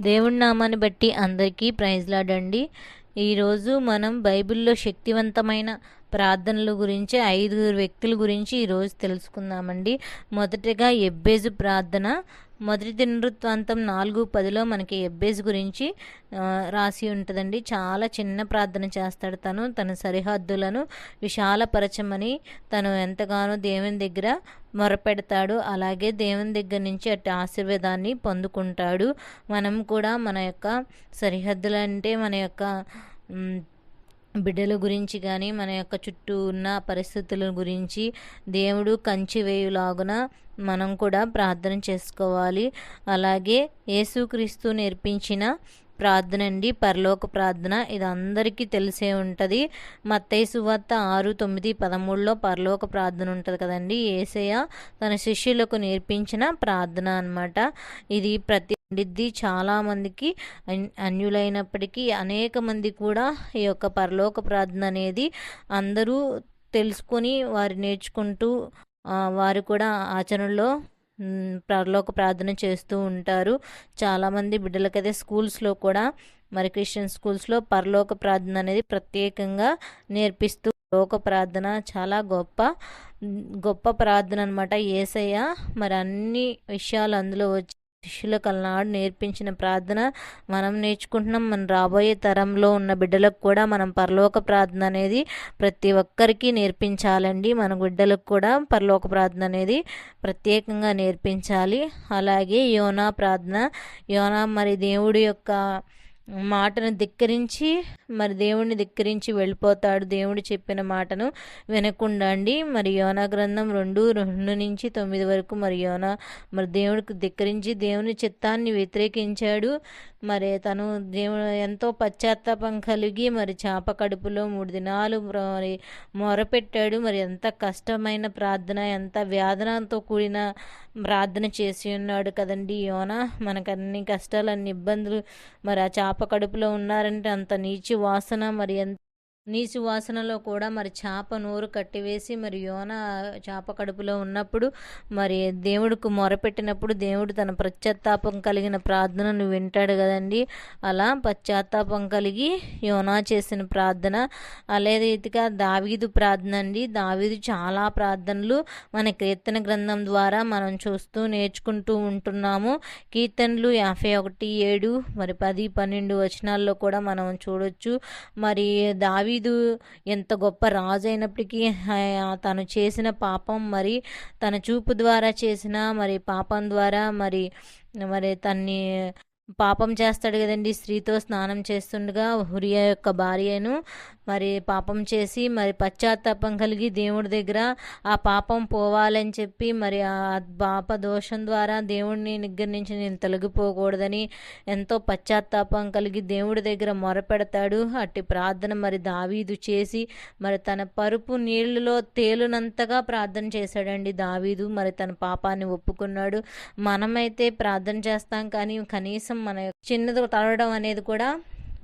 దేవుడి నామాన్ని బట్టి అందరికీ ప్రైజ్లాడండి. ఈరోజు మనం బైబిల్లో శక్తివంతమైన ప్రార్థనల గురించి ఐదుగురు వ్యక్తుల గురించి ఈరోజు తెలుసుకుందామండి. మొదటగా ఎబ్బేజు ప్రార్థన. మొదటి దినవృత్తాంతం నాలుగు పదిలో మనకి ఎబ్బేజ్ గురించి రాసి ఉంటుందండి. చాలా చిన్న ప్రార్థన చేస్తాడు తను. తన సరిహద్దులను విశాలపరచమని తను ఎంతగానో దేవుని దగ్గర మొరపెడతాడు. అలాగే దేవుని దగ్గర నుంచి అటు ఆశీర్వాదాన్ని పొందుకుంటాడు. మనం కూడా మన యొక్క సరిహద్దులంటే మన యొక్క బిడ్డల గురించి కానీ మన యొక్క చుట్టూ ఉన్న పరిస్థితుల గురించి దేవుడు కంచి వేయులాగున మనం కూడా ప్రార్థన చేసుకోవాలి. అలాగే యేసుక్రీస్తు నేర్పించిన ప్రార్థన అండి పరలోక ప్రార్థన. ఇది అందరికీ తెలిసే ఉంటుంది. మత్తయ్య సువార్త ఆరు తొమ్మిది పదమూడులో పరలోక ప్రార్థన ఉంటుంది కదండి. ఏసయ్య తన శిష్యులకు నేర్పించిన ప్రార్థన అన్నమాట. ఇది ప్రతి ఉండిద్ది చాలామందికి అన్యులైనప్పటికీ అనేక మంది కూడా ఈ యొక్క పరలోక ప్రార్థన అనేది అందరూ తెలుసుకొని వారు నేర్చుకుంటూ వారు కూడా ఆచరణలో పరలోక ప్రార్థన చేస్తూ ఉంటారు. చాలామంది బిడ్డలకైతే స్కూల్స్లో కూడా మరి క్రిస్టియన్ స్కూల్స్లో పరలోక ప్రార్థన అనేది ప్రత్యేకంగా నేర్పిస్తూ లోక ప్రార్థన చాలా గొప్ప గొప్ప ప్రార్థన అనమాట ఏసయ్య మరి అన్ని విషయాలు అందులో వచ్చి శిష్యులకు అలనాడు నేర్పించిన ప్రార్థన మనం నేర్చుకుంటున్నాం. మన రాబోయే తరంలో ఉన్న బిడ్డలకు కూడా మనం పరలోక ప్రార్థన అనేది ప్రతి ఒక్కరికి నేర్పించాలండి. మన బిడ్డలకు కూడా పరలోక ప్రార్థన అనేది ప్రత్యేకంగా నేర్పించాలి. అలాగే యోనా ప్రార్థన. యోనా మరి దేవుడి యొక్క మాటను ధిక్కరించి మరి దేవుడిని ధిక్కరించి వెళ్ళిపోతాడు. దేవుడు చెప్పిన మాటను వినకుండా అండి. మరి యోనా గ్రంథం రెండు రెండు నుంచి తొమ్మిది వరకు మరి యోనా మరి దేవుడికి ధిక్కరించి దేవుని చిత్తాన్ని వ్యతిరేకించాడు. మరి తను దేవుడు ఎంతో పశ్చాత్తాపం కలిగి మరి చేప కడుపులో మూడు దినాలు మరి మొరపెట్టాడు. మరి ఎంత కష్టమైన ప్రార్థన ఎంత వేదనతో కూడిన ప్రార్థన చేసి ఉన్నాడు కదండి యోన. మనకు అన్ని కష్టాలు అన్ని ఇబ్బందులు మరి ఆ చేప కడుపులో ఉన్నారంటే అంత నీచి వాసన మరి ఎంత నీచు వాసనలో కూడా మరి చేప నోరు కట్టివేసి మరి యోన చేప కడుపులో ఉన్నప్పుడు మరి దేవుడికి మొరపెట్టినప్పుడు దేవుడు తన పశ్చాత్తాపం కలిగిన ప్రార్థనను వింటాడు కదండి. అలా పశ్చాత్తాపం కలిగి యోనా చేసిన ప్రార్థన అలాగే ఇదిగా దావీదు ప్రార్థన అండి. దావీదు చాలా ప్రార్థనలు మన కీర్తన గ్రంథం ద్వారా మనం చూస్తూ నేర్చుకుంటూ ఉంటున్నాము. కీర్తనలు యాభై ఒకటి ఏడు మరి పది పన్నెండు వచనాల్లో కూడా మనం చూడొచ్చు. మరి దావి దావీదు ఎంత గొప్ప రాజు అయినప్పటికీ తను చేసిన పాపం మరి తన చూపు ద్వారా చేసిన మరి పాపం ద్వారా మరి మరి తన్ని పాపం చేస్తాడు కదండి. స్త్రీతో స్నానం చేస్తుండగా హురియా యొక్క భార్యను మరి పాపం చేసి మరి పశ్చాత్తాపం కలిగి దేవుడి దగ్గర ఆ పాపం పోవాలని చెప్పి మరి ఆ పాప దోషం ద్వారా దేవుడిని దగ్గర నుంచి నేను తొలగిపోకూడదని ఎంతో పశ్చాత్తాపం కలిగి దేవుడి దగ్గర మొరపెడతాడు. అట్టి ప్రార్థన మరి దావీదు చేసి మరి తన పరుపు నీళ్ళలో తేలునంతగా ప్రార్థన చేశాడండి దావీదు. మరి తన పాపాన్ని ఒప్పుకున్నాడు. మనమైతే ప్రార్థన చేస్తాం కానీ కనీసం మన చిన్నది తడవడం అనేది కూడా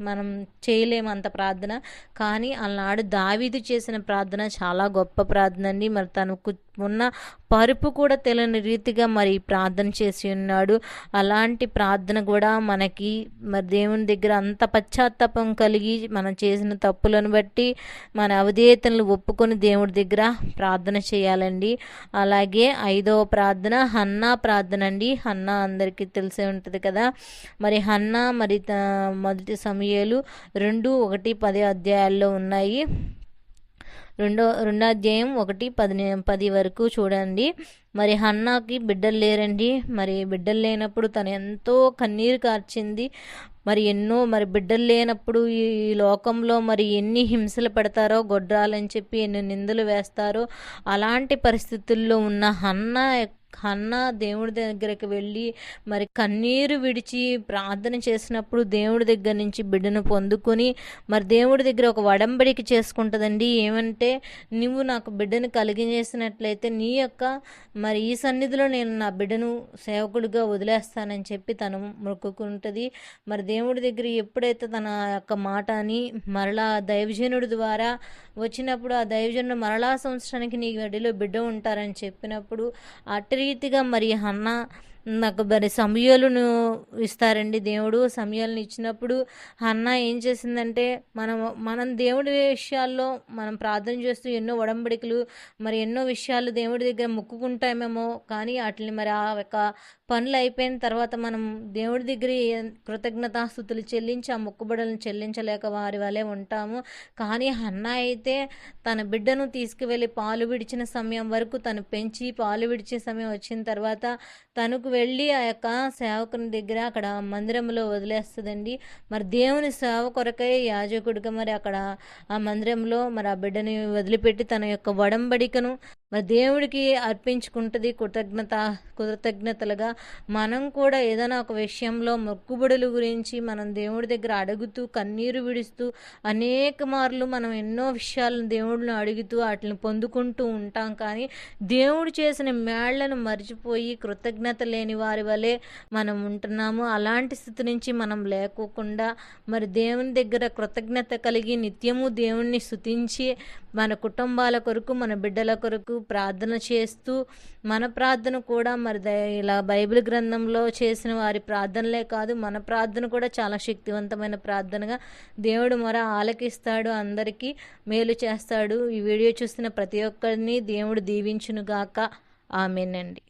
మనం చేయలేము అంత ప్రార్థన. కానీ అలనాడు దావీదు చేసిన ప్రార్థన చాలా గొప్ప ప్రార్థన అండి. మరి తనకు ఉన్న పరుపు కూడా తెలియని రీతిగా మరి ప్రార్థన చేసి ఉన్నాడు. అలాంటి ప్రార్థన కూడా మనకి మరి దేవుని దగ్గర అంత పశ్చాత్తాపం కలిగి మనం చేసిన తప్పులను బట్టి మన అవిధేయతలను ఒప్పుకొని దేవుడి దగ్గర ప్రార్థన చేయాలండి. అలాగే ఐదవ ప్రార్థన హన్నా ప్రార్థన అండి. హన్నా అందరికీ తెలిసే ఉంటుంది కదా. మరి హన్నా మరి త- మొదటి సమయాలు రెండు ఒకటి పది అధ్యాయాల్లో ఉన్నాయి. రెండో రెండో అధ్యాయం ఒకటి పది పది వరకు చూడండి. మరి హన్నాకి బిడ్డలు లేరండి. మరి బిడ్డలు లేనప్పుడు తను ఎంతో కన్నీరు కార్చింది. మరి ఎన్నో మరి బిడ్డలు లేనప్పుడు ఈ లోకంలో మరి ఎన్ని హింసలు పెడతారో గొడ్రాలని చెప్పి ఎన్ని నిందలు వేస్తారో అలాంటి పరిస్థితుల్లో ఉన్న హన్న హన్న దేవుడి దగ్గరికి వెళ్ళి మరి కన్నీరు విడిచి ప్రార్థన చేసినప్పుడు దేవుడి దగ్గర నుంచి బిడ్డను పొందుకొని మరి దేవుడి దగ్గర ఒక వడంబడికి చేసుకుంటుందండి. ఏమంటే నువ్వు నాకు బిడ్డను కలిగించేసినట్లయితే నీ యొక్క మరి ఈ సన్నిధిలో నేను నా బిడ్డను సేవకుడిగా వదిలేస్తానని చెప్పి తను మొక్కుకుంటుంది. మరి దేవుడి దగ్గర ఎప్పుడైతే తన యొక్క మాట అని మరలా దైవజనుడి ద్వారా వచ్చినప్పుడు ఆ దైవజనుడు మరలా సంవత్సరానికి నీ గడిలో బిడ్డ ఉంటారని చెప్పినప్పుడు అట్టి రీతిగా మరి హన్న నాకు మరి సమయాలను ఇస్తారండి దేవుడు. సమయాలను ఇచ్చినప్పుడు అన్న ఏం చేసిందంటే మనం మనం దేవుడి విషయాల్లో మనం ప్రార్థన చేస్తూ ఎన్నో ఒడంబడికలు మరి ఎన్నో విషయాలు దేవుడి దగ్గర మొక్కుకుంటామేమో కానీ వాటిని మరి ఆ యొక్క పనులు అయిపోయిన తర్వాత మనం దేవుడి దగ్గర కృతజ్ఞతాస్థుతులు చెల్లించి ఆ మొక్కుబడులను చెల్లించలేక వారి వలె ఉంటాము. కానీ అన్న అయితే తన బిడ్డను తీసుకువెళ్ళి పాలు విడిచిన సమయం వరకు తను పెంచి పాలు విడిచే సమయం వచ్చిన తర్వాత తనకు వెళ్ళి ఆ యొక్క సేవకుని దగ్గర అక్కడ మందిరంలో వదిలేస్తుందండి. మరి దేవుని సేవ కొరకై యాజకుడిగా మరి అక్కడ ఆ మందిరంలో మరి ఆ బిడ్డని వదిలిపెట్టి తన యొక్క వడంబడికను మరి దేవుడికి అర్పించుకుంటుంది. కృతజ్ఞత కృతజ్ఞతలుగా మనం కూడా ఏదైనా ఒక విషయంలో మొక్కుబడుల గురించి మనం దేవుడి దగ్గర అడుగుతూ కన్నీరు విడుస్తూ అనేక మార్లు మనం ఎన్నో విషయాలను దేవుడిని అడుగుతూ వాటిని పొందుకుంటూ ఉంటాం. కానీ దేవుడు చేసిన మేళ్ళను మర్చిపోయి కృతజ్ఞత లేని వారి వలె మనం ఉంటున్నాము. అలాంటి స్థితి నుంచి మనం లేకోకుండా మరి దేవుని దగ్గర కృతజ్ఞత కలిగి నిత్యము దేవుణ్ణి స్థుతించి మన కుటుంబాల కొరకు మన బిడ్డల కొరకు ప్రార్థన చేస్తూ మన ప్రార్థన కూడా మరి ఇలా బైబిల్ గ్రంథంలో చేసిన వారి ప్రార్థనలే కాదు మన ప్రార్థన కూడా చాలా శక్తివంతమైన ప్రార్థనగా దేవుడు మొర ఆలకిస్తాడు అందరికీ మేలు చేస్తాడు. ఈ వీడియో చూస్తున్న ప్రతి ఒక్కరిని దేవుడు దీవించునుగాక. ఆమెనండి.